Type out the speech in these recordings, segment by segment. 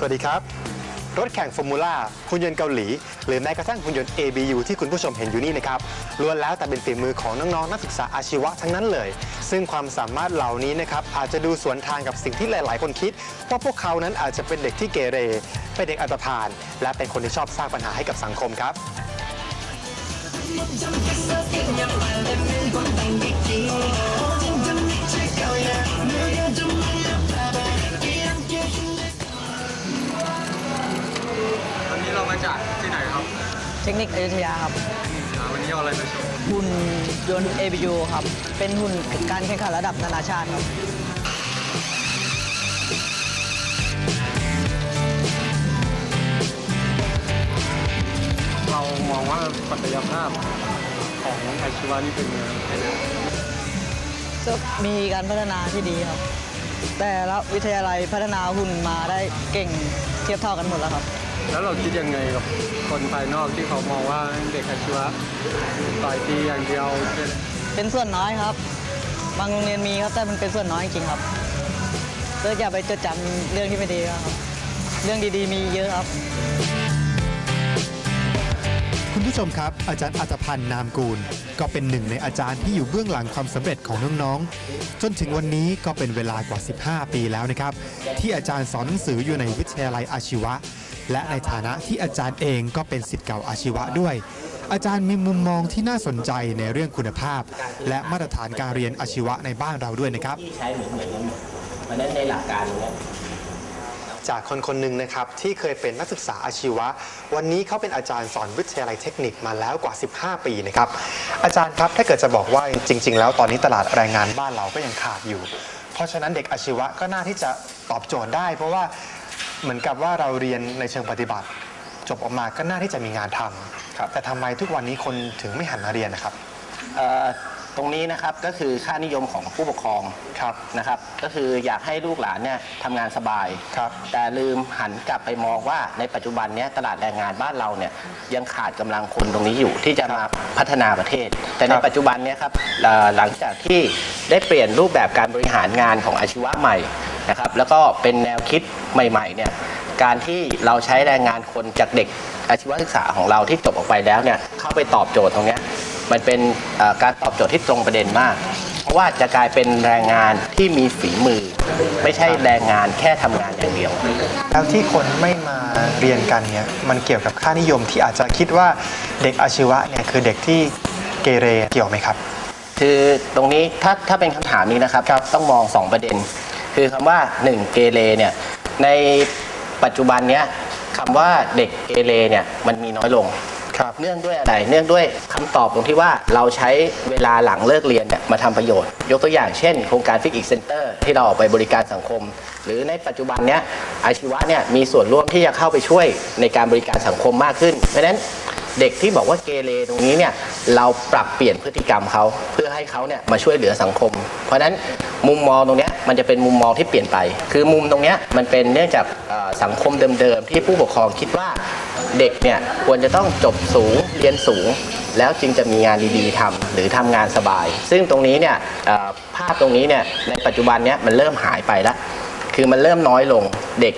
สวัสดีครับ รถแข่งฟอร์มูล่าหุ่นยนต์เกาหลี หรือแม้กระทั่งหุ่นยนต์ ABU ที่คุณผู้ชมเห็นอยู่นี่นะครับล้วนแล้วแต่เป็นฝีมือของน้องๆนักศึกษาอาชีวะทั้งนั้นเลย ซึ่งความสามารถเหล่านี้นะครับอาจจะดูสวนทางกับสิ่งที่หลาย ๆ คนคิดว่าพวกเขานั้นอาจจะเป็นเด็กที่เกเรเป็นเด็กอันธพาลและเป็นคนที่ชอบสร้างปัญหาให้กับสังคมครับ ทคนิคอยุธยาครับอ่าวันนี้เอาอะไรมาโชว์หุ่นยนต์ ABU ครับ เป็นหุ่นการแข่งขันระดับนานาชาติครับเรามองว่าปัจจัยภาพของอาชีวะนี่เป็นยังไงก็มีการพัฒนาที่ดีครับ แต่ละวิทยาลัยพัฒนาหุ่นมาได้เก่งเทียบเท่ากันหมดแล้วครับ แล้วเราคิดยังไงกับคนภายนอกที่เขามองว่าเด็กอาชีวะต่อยตีอย่างเดียวเช่นเป็นส่วนน้อยครับ บางโรงเรียนมีครับแต่มันเป็นส่วนน้อยจริงๆครับก็อย่าไปจดจำเรื่องที่ไม่ดีครับ เรื่องดีๆ มีเยอะครับ คุณผู้ชมครับ อาจารย์อัตพันธ์นามกูล ก็เป็นหนึ่งในอาจารย์ที่อยู่เบื้องหลังความสำเร็จของน้องๆ จนถึงวันนี้ก็เป็นเวลากว่า 15 ปีแล้วนะครับ ที่อาจารย์สอนหนังสืออยู่ในวิทยาลัยอาชีวะ และในฐานะที่อาจารย์เองก็เป็นศิษย์เก่าอาชีวะด้วย อาจารย์มีมุมมองที่น่าสนใจในเรื่องคุณภาพ และมาตรฐานการเรียนอาชีวะในบ้านเราด้วยนะครับที่ใช้เหมือนเหมือนกันหมดเพราะฉะนั้นในหลักการเนี้ยจากคนคนหนึ่งนะครับที่เคยเป็นนักศึกษาอาชีวะ วันนี้เขาเป็นอาจารย์สอนวิทยาลัยเทคนิคมาแล้วกว่า 15 ปีนะครับอาจารย์ครับถ้าเกิดจะบอกว่าจริง ๆ แล้วตอนนี้ตลาดแรงงานบ้านเราก็ยังขาดอยู่ เพราะฉะนั้นเด็กอาชีวะก็น่าที่จะตอบโจทย์ได้ เพราะว่า เหมือนกับว่าเราเรียนในเชิงปฏิบัติ จบออกมาก็น่าที่จะมีงานทำแต่ทำไมทุกวันนี้คนถึงไม่หันมาเรียนนะครับเอ่อตรงนี้นะครับก็คือค่านิยมของผู้ปกครองครับนะครับ ก็คืออยากให้ลูกหลานเนี่ยทำงานสบายครับแต่ลืมหันกลับไปมองว่าในปัจจุบันเนี้ยตลาดแรงงานบ้านเราเนี่ยยังขาดกำลังคนตรงนี้อยู่ที่จะมาพัฒนาประเทศ แต่ในครับปัจจุบันเนี้ยครับเอ่อหลังจากที่ได้เปลี่ยนรูปแบบการบริหารงานของอาชีวะใหม่ นะครับแล้วก็เป็นแนวคิดใหม่ๆเนี่ยการที่เราใช้แรงงานคนจากเด็กอาชีวศึกษาของเราที่จบออกไปแล้วเนี่ยเข้าไปตอบโจทย์ตรงเนี้ยมันเป็นเอ่อการตอบโจทย์ที่ตรงประเด็นมาก เพราะว่าจะกลายเป็นแรงงานที่มีฝีมือ ไม่ใช่แรงงานแค่ทำงานอย่างเดียว แล้วที่คนไม่มาเรียนกันเนี่ยมันเกี่ยวกับค่านิยมที่อาจจะคิดว่าเด็กอาชีวะเนี่ยคือเด็กที่เกเรเกี่ยวไหมครับ คือตรงนี้ถ้าถ้าเป็นคำถามนี้นะครับต้องมอง 2 ประเด็น คือคำว่า 1 เกเรเนี่ยในปัจจุบันเนี้ยคำว่าเด็กเกเรเนี่ยมันมีน้อยลงครับเนื่องด้วยอะไรเนื่องด้วยคำตอบตรงที่ว่าเราใช้เวลาหลังเลิกเรียนเนี่ยมาทำประโยชน์ ยกตัวอย่างเช่น โครงการฟิกอีกเซ็นเตอร์ที่เราออกไปบริการสังคม หรือในปัจจุบันเนี้ยอาชีวะเนี่ยมีส่วนร่วมที่จะเข้าไปช่วยในการบริการสังคมมากขึ้น เพราะฉะนั้นเด็กที่บอกว่าเกเรตรงนี้เนี่ยเราปรับเปลี่ยนพฤติกรรมเขาเพื่อให้เขาเนี่ยมาช่วยเหลือสังคม เพราะฉะนั้นมุมมองตรงเนี้ยมันจะเป็นมุมมองที่เปลี่ยนไป คือมุมตรงเนี้ยมันเป็นเนื่องจากเอ่อสังคมเดิมๆที่ผู้ปกครองคิดว่าเด็กเนี่ยควรจะต้องจบสูงเรียนสูง แล้วจึงจะมีงานดีๆทำหรือทำงานสบาย ซึ่งตรงนี้เนี่ยเอ่อภาพตรงนี้เนี่ยในปัจจุบันเนี่ยมันเริ่มหายไปแล้วคือมันเริ่มน้อยลงเด็ก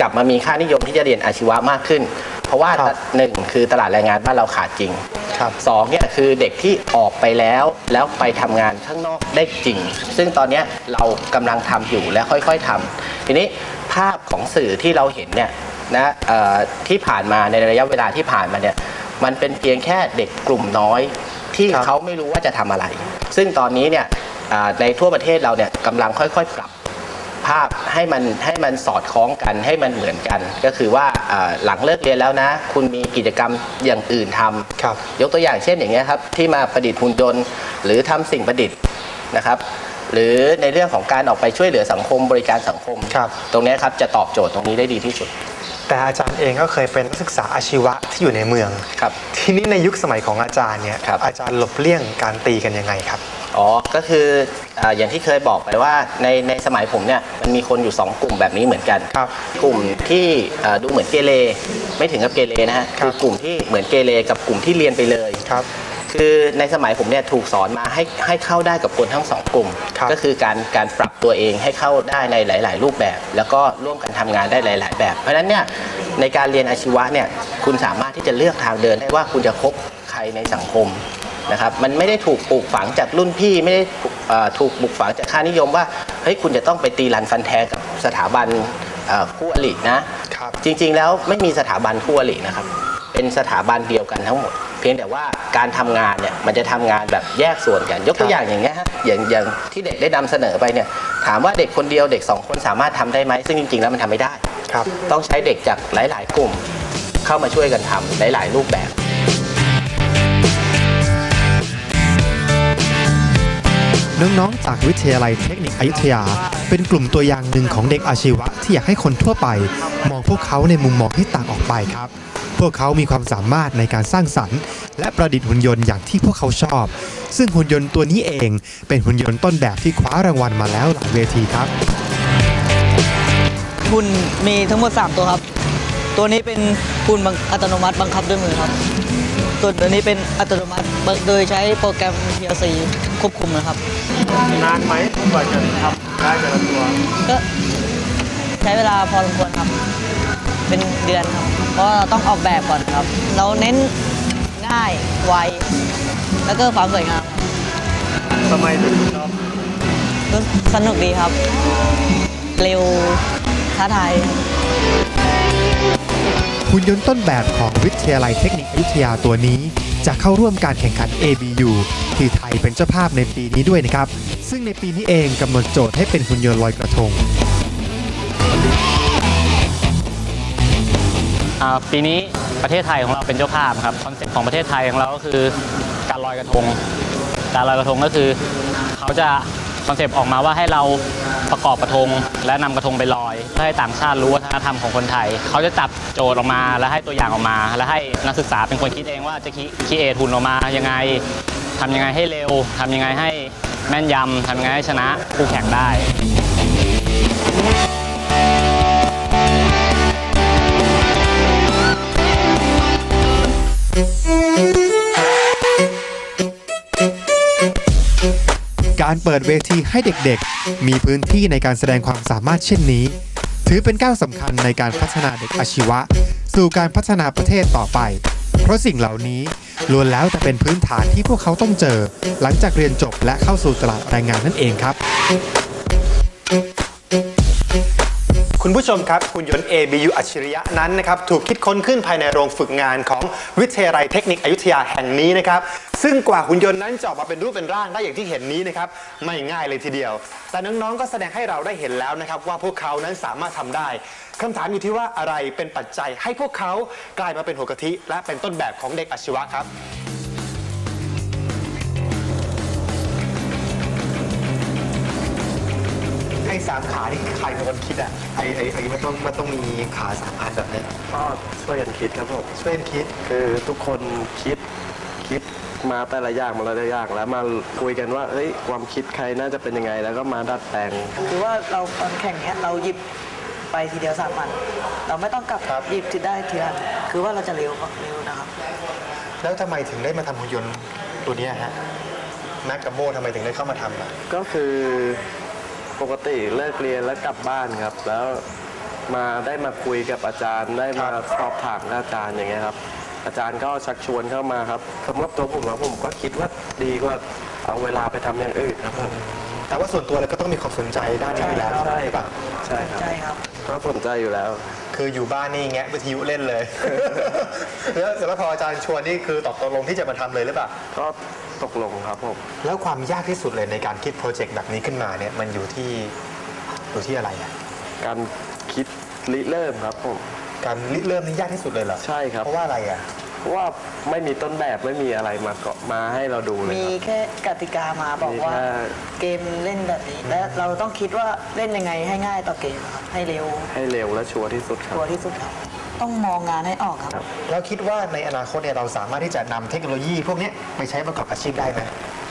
กลับมามีค่านิยมที่จะเรียนอาชีวะมากขึ้น เพราะว่าครับหนึ่งคือตลาดแรงงานบ้านเราขาดจริงครับ สองเนี่ยคือเด็กที่ออกไปแล้วแล้วไปทำงานข้างนอกได้จริง ซึ่งตอนเนี้ยเรากำลังทำอยู่และค่อยๆทำทีนี้ภาพของสื่อที่เราเห็นเนี่ยนะเอ่อที่ผ่านมาในระยะเวลาที่ผ่านมาเนี่ยมันเป็นเพียงแค่เด็กกลุ่มน้อยที่ครับเขาไม่รู้ว่าจะทำอะไร ซึ่งตอนนี้เนี่ยอ่าในทั่วประเทศเราเนี่ยกำลังค่อยๆปรับ ภาพให้มันให้มันสอดคล้องกันให้มันเหมือนกัน ก็คือว่าอ่าหลังเลิกเรียนแล้วนะ คุณมีกิจกรรมอย่างอื่นทำครับยกตัวอย่างเช่นอย่างเงี้ยครับที่มาประดิษฐ์หุ่นยนต์หรือทำสิ่งประดิษฐ์นะครับ หรือในเรื่องของการออกไปช่วยเหลือสังคมบริการสังคมครับตรงเนี้ยครับจะตอบโจทย์ตรงนี้ได้ดีที่สุด แต่อาจารย์เองก็เคยเป็นนักศึกษาอาชีวะที่อยู่ในเมืองครับ ทีนี้ในยุคสมัยของอาจารย์เนี่ยครับอาจารย์หลบเลี่ยงการตีกันยังไงครับอ๋อก็คืออาอย่างที่เคยบอกไปว่าในในสมัยผมเนี่ยมันมีคนอยู่ 2 กลุ่มแบบนี้เหมือนกันครับกลุ่มที่อ่าดูเหมือนเกเรไม่ถึงกับเกเรนะฮะครับคือกลุ่มที่เหมือนเกเรกับกลุ่มที่เรียนไปเลยครับ คคือในสมัยผมเนี่ยถูกสอนมาให้ให้เข้าได้กับคนทั้งสองกลุ่ม ครับ ก็คือการการปรับตัวเองให้เข้าได้ในหลาย ๆ รูปแบบ แล้วก็ร่วมกันทำงานได้หลาย ๆ แบบ เพราะฉะนั้นเนี่ยในการเรียนอาชีวะเนี่ยคุณสามารถที่จะเลือกทางเดินได้ว่าคุณจะคบใครในสังคมนะครับมันไม่ได้ถูกปลูกฝังจากรุ่นพี่ไม่ได้เอ่อถูกปลูกฝังจากค่านิยมว่าเฮ้ยคุณจะต้องไปตีรันฟันแทงกับสถาบันเอ่อคู่อรินะ ครับ จริงๆ แล้วไม่มีสถาบันคู่อรินะครับ เป็นสถาบันเดียวกันทั้งหมด เพียงแต่ว่าการทำงานเนี่ยมันจะทำงานแบบแยกส่วนกัน ยกตัวอย่างอย่างเงี้ยฮะอย่างอย่างที่เด็กได้นำเสนอไปเนี่ยถามว่าเด็กคนเดียวเด็กสองคนสามารถทำได้ไหมซึ่งจริง ๆ แล้วมันทำไม่ได้ครับต้องใช้เด็กจากหลาย ๆ กลุ่มเข้ามาช่วยกันทำหลาย ๆ รูปแบบน้องๆ จากวิทยาลัยเทคนิคอยุธยา เป็นกลุ่มตัวอย่างหนึ่งของเด็กอาชีวะที่อยากให้คนทั่วไป มองพวกเขาในมุมมองที่ต่างออกไปครับ พวกเขามีความสามารถในการสร้างสรรค์ และประดิษฐ์หุ่นยนต์อย่างที่พวกเขาชอบ ซึ่งหุ่นยนต์ตัวนี้เองเป็นหุ่นยนต์ต้นแบบที่คว้ารางวัลมาแล้วหลายเวทีครับหุ่นมีทั้งหมด 3 ตัวครับ ตัวนี้เป็นหุ่นบังอัตโนมัติบังคับด้วยมือครับตัวตัวนี้เป็นอัตโนมัติโดยใช้โปรแกรม PLC ควบคุมนะครับ นานไหมกว่าจะทำได้แต่ละตัวก็ใช้เวลาพอสมควรครับ เป็นเดือนครับ เพราะว่าเราต้องออกแบบก่อนครับ เราเน้นง่ายไวแล้วก็ความสวยงามทำไมถึงชอบก็สนุกดีครับ เร็วท้าทายหุ่นยนต์ต้นแบบของวิทยาลัยเทคนิคอยุธยาตัวนี้ จะเข้าร่วมการแข่งขัน ABU ที่ไทยเป็นเจ้าภาพในปีนี้ด้วยนะครับ ซึ่งในปีนี้เองกำหนดโจทย์ให้เป็นหุ่นยนต์ลอยกระทงอ่า ปีนี้ประเทศไทยของเราเป็นเจ้าภาพครับคอนเซ็ปต์ของประเทศไทยของเราก็คือการลอยกระทง การลอยกระทงก็คือ เขาจะคอนเซปต์ออกมาว่าให้เราประกอบกระทง และนำกระทงไปลอย เพื่อให้ต่างชาติรู้วัฒนธรรมของคนไทย เขาจะจับโจทย์ออกมา แล้วให้ตัวอย่างออกมา แล้วให้นักศึกษาเป็นคนคิดเองว่าจะคิดเอทุนออกมายังไงทำยังไงให้เร็วทำยังไงให้แม่นยำทำยังไงให้ชนะคู่แข่งได้ การเปิดเวทีให้เด็กๆ มีพื้นที่ในการแสดงความสามารถเช่นนี้ ถือเป็นก้าวสำคัญในการพัฒนาเด็กอาชีวะ สู่การพัฒนาประเทศต่อไป เพราะสิ่งเหล่านี้ล้วนแล้วแต่เป็นพื้นฐานที่พวกเขาต้องเจอ หลังจากเรียนจบและเข้าสู่ตลาดแรงงานนั่นเองครับ คุณผู้ชมครับหุ่นยนต์ ABU อัจฉริยะนั้นนะครับถูกคิดค้นขึ้นภายในโรงฝึกงานของวิทยาลัยเทคนิคอยุธยาแห่งนี้นะครับซึ่งกว่าหุ่นยนต์นั้นจะออกมาเป็นรูปเป็นร่างได้อย่างที่เห็นนี้นะครับไม่ง่ายเลยทีเดียว แต่น้องๆก็แสดงให้เราได้เห็นแล้วนะครับว่าพวกเขานั้นสามารถทำได้คำถามอยู่ที่ว่าอะไรเป็นปัจจัยให้พวกเขากลายมาเป็นหัวกะทิ และเป็นต้นแบบของเด็กอาชีวะครับ อ้สามขาที่ใครเป็นคนคิดอะไอ้ไอ้ไอ้มันต้องมันต้องมีขาสามอันแบบเนี้ยก็ช่วยกันคิดครับผมช่วยกันคิดคือทุกคนคิดคิดมาแต่ละอย่างมาแต่ละอย่างแล้วมาคุยกันว่าเฮ้ยความคิดใครน่าจะเป็นยังไง แล้วก็มาดัดแปลงคือว่าเราตอนแข่งเนี้ยเราหยิบไปทีเดียวสามอันเราไม่ต้องกลับครับหยิบทีได้ทีละอันคือว่าเราจะเร็วกว่าเร็วนะครับ แล้วทำไมถึงได้มาทำหุ่นยนต์ตัวเนี้ยฮะแม็กกับโมทำไมถึงได้เข้ามาทำอะ ก็คือ ปกติเลิกเรียนแล้วกลับบ้านครับ แล้วมาได้มาคุยกับอาจารย์ ได้มาสอบถามกับอาจารย์อย่างเงี้ยครับ อาจารย์ก็ชักชวนเข้ามาครับสำหรับตัวผมแล้วผมก็คิดว่าดีกว่าเอาเวลาไปทำอย่างอื่นครับผมแต่ว่าส่วนตัวเราก็ต้องมีความสนใจด้านนี้อยู่แล้วใช่ใช่ปะใช่ครับใช่ครับก็สนใจอยู่แล้ว คืออยู่บ้านนี่แงะวิทยุเล่นเลย แล้วเสร็จแล้วพออาจารย์ชวนนี่คือตอบตกลงที่จะมาทำเลยหรือเปล่าก็ ตกลงครับผม แล้วความยากที่สุดเลยในการคิดโปรเจกต์แบบนี้ขึ้นมาเนี่ยมันอยู่ที่อยู่ที่อะไรอะการคิดริเริ่มครับผม การริเริ่มนี่ยากที่สุดเลยเหรอใช่ครับ เพราะว่าอะไรอะเพราะว่าไม่มีต้นแบบไม่มีอะไรมาเกาะมาให้เราดูเลยมีครับ แค่กติกามาบอกมีว่าแค่ เกมเล่นแบบนี้ และเราต้องคิดว่าเล่นยังไงให้ง่ายต่อเกมครับให้เร็วให้เร็วและชัวร์ที่สุดครับ ตัวที่สุดครับ ต้องมองงานให้ออกครับครับ แล้วคิดว่าในอนาคตเนี่ยเราสามารถที่จะนำเทคโนโลยี พวกเนี้ยไปใช้ประกอบอาชีพได้ไหม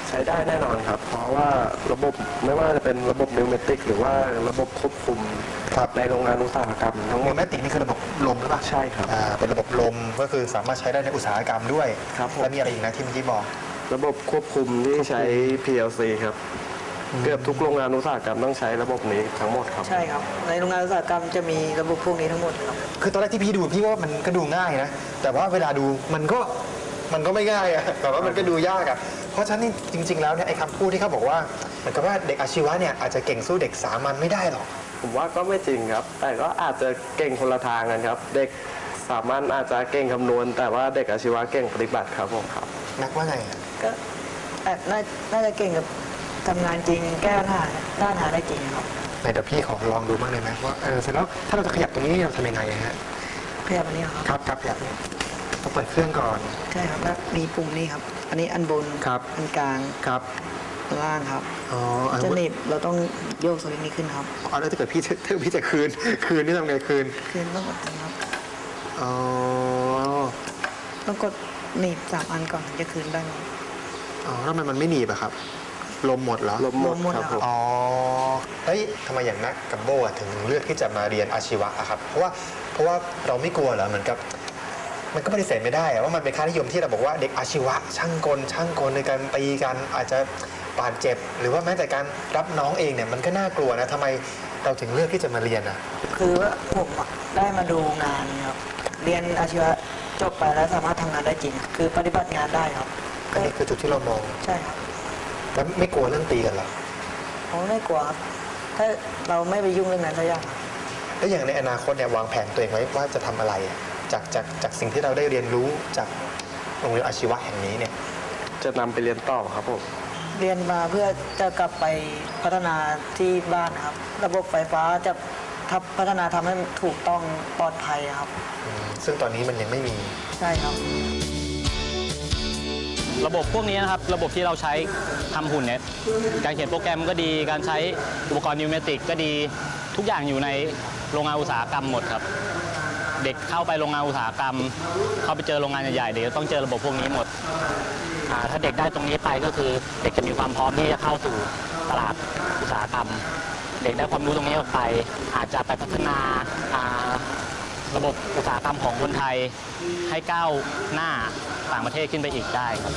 ใช้ได้แน่นอนครับ เพราะว่าระบบไม่ว่าจะเป็นระบบนิวเมติกหรือว่าระบบควบคุมครับในโรงงานอุตสาหกรรมทั้งหมโมดแมติกนี่คือระบบลมหรือเปล่าใช่ครับอ่าเป็นระบบลมก็คือสามารถใช้ได้ในอุตสาหกรรมด้วยครับผม แล้วมีอะไรอีกนะที่เมื่อกี้บอก ระบบควบคุมที่ใช้ PLC ครับ เกือบทุกโรงงานอุตสาหกรรมต้องใช้ระบบนี้ทั้งหมดครับ ใช่ครับ ในโรงงานอุตสาหกรรมจะมีระบบพวกนี้ทั้งหมดครับ คือตอนแรกที่พี่ดูพี่ว่ามันก็ดูง่ายนะ แต่ว่าเวลาดูมันก็มันก็ไม่ง่ายอะแบบว่ามันก็ดูยากอะเพราะฉะนั้นนี่จริง ๆ แล้วเนี่ยไอ้คำพูดที่เขาบอกว่าเหมือนกับว่าเด็กอาชีวะเนี่ยอาจจะเก่งสู้เด็กสามัญไม่ได้หรอก ผมว่าก็ไม่จริงครับ แต่ก็อาจจะเก่งคนละทางกันครับ เด็กสามัญอาจจะเก่งคำนวณ แต่ว่าเด็กอาชีวะเก่งปฏิบัติครับผมครับ นักว่าไงอะก็แอบน่าน่าจะเก่งกับ ทำงานจริงแก้ปัญหาด้านหาได้จริงครับไหนเดี๋ยวพี่ขอลองดูบ้างได้ไหมว่าเออเสร็จแล้วถ้าเราจะขยับตรงนี้เราทำยังไงอะฮะขยับอันนี้ครับครับครับขยับเนี่ยต้องเปิดเครื่องก่อนใช่ครับแล้วมีปุ่มนี่ครับ อันนี้อันบนครับอันกลางครับอันล่างครับอ๋ออันจะหนีบเราต้องโยกสวิตช์นี้ขึ้นครับอ๋อแล้วถ้าเกิดพี่จะถ้าพี่จะคืน คืนนี่ทำไงคืนขึ้นต้องกดตรงครับอ๋อต้องกดหนีบสามอันก่อนถึงจะคืนได้ครับอ๋อแล้วทำไมมันไม่หนีบอะครับ ลมหมดเหรอลมหมดลมหมดครับแล้วผม อ๋อเฮ้ยทำไมอย่างนักกับโบอะถึงเลือกที่จะมาเรียนอาชีวะอะครับ เพราะว่าเพราะว่าเราไม่กลัวเหรอเหมือนกับ มันก็ปฏิเสธไม่ได้อะว่ามันเป็นค่านิยมที่เราบอกว่าเด็กอาชีวะ ช่างกลช่างกลในการตีกันอาจจะบาดเจ็บ หรือว่าแม้แต่การรับน้องเองเนี่ยมันก็น่ากลัวนะทำไมเราถึงเลือกที่จะมาเรียนอะคือว่าผมอะได้มาดูงานครับ เรียนอาชีวะจบไปแล้วสามารถทำงานได้จริง คือปฏิบัติงานได้ครับ อันนี้คือจุดที่เรามอง ใช่ครับ แล้วไม่กลัวเรื่องตีกันเหรอผมไม่กลัวครับ ถ้าเราไม่ไปยุ่งเรื่องนั้นสักอย่างครับแล้วอย่างในอนาคตเนี่ยวางแผนตัวเองไว้ว่าจะทำอะไรอะจากจากจากสิ่งที่เราได้เรียนรู้จากโรงเรียนอาชีวะแห่งนี้เนี่ยจะนำไปเรียนต่อครับผมเรียนมาเพื่อจะกลับไปพัฒนาที่บ้านครับ ระบบไฟฟ้าจะทับพัฒนาทำให้ถูกต้องปลอดภัยครับ อืมซึ่งตอนนี้มันยังไม่มี ใช่ครับ ระบบพวกนี้นะครับ ระบบที่เราใช้ทำหุ่นเนี่ยการเขียนโปรแกรมก็ดี การใช้อุปกรณ์นิวเมติกก็ดี ทุกอย่างอยู่ในโรงงานอุตสาหกรรมหมดครับ เด็กเข้าไปโรงงานอุตสาหกรรม เข้าไปเจอโรงงานใหญ่ๆเด็กต้องเจอระบบพวกนี้หมด ถ้าเด็กได้ตรงนี้ไปก็คือเด็กจะมีความพร้อมที่จะเข้าสู่ตลาดอุตสาหกรรม เด็กได้ความรู้ตรงนี้ออกไป อาจจะไปพัฒนาอา ระบบอุตสาหกรรมของคนไทยให้ก้าวหน้าต่างประเทศขึ้นไปอีกได้ครับ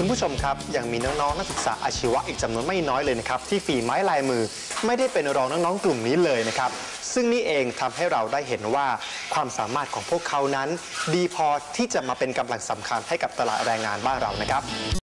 คุณผู้ชมครับยังมีน้องๆนักศึกษาอาชีวะอีกจำนวนไม่น้อยเลยนะครับที่ฝีไม้ลายมือไม่ได้เป็นรองน้องๆกลุ่มนี้เลยนะครับ ซึ่งนี่เองทำให้เราได้เห็นว่าความสามารถของพวกเขานั้น ดีพอที่จะมาเป็นกำลังสำคัญให้กับตลาดแรงงานบ้านเรานะครับ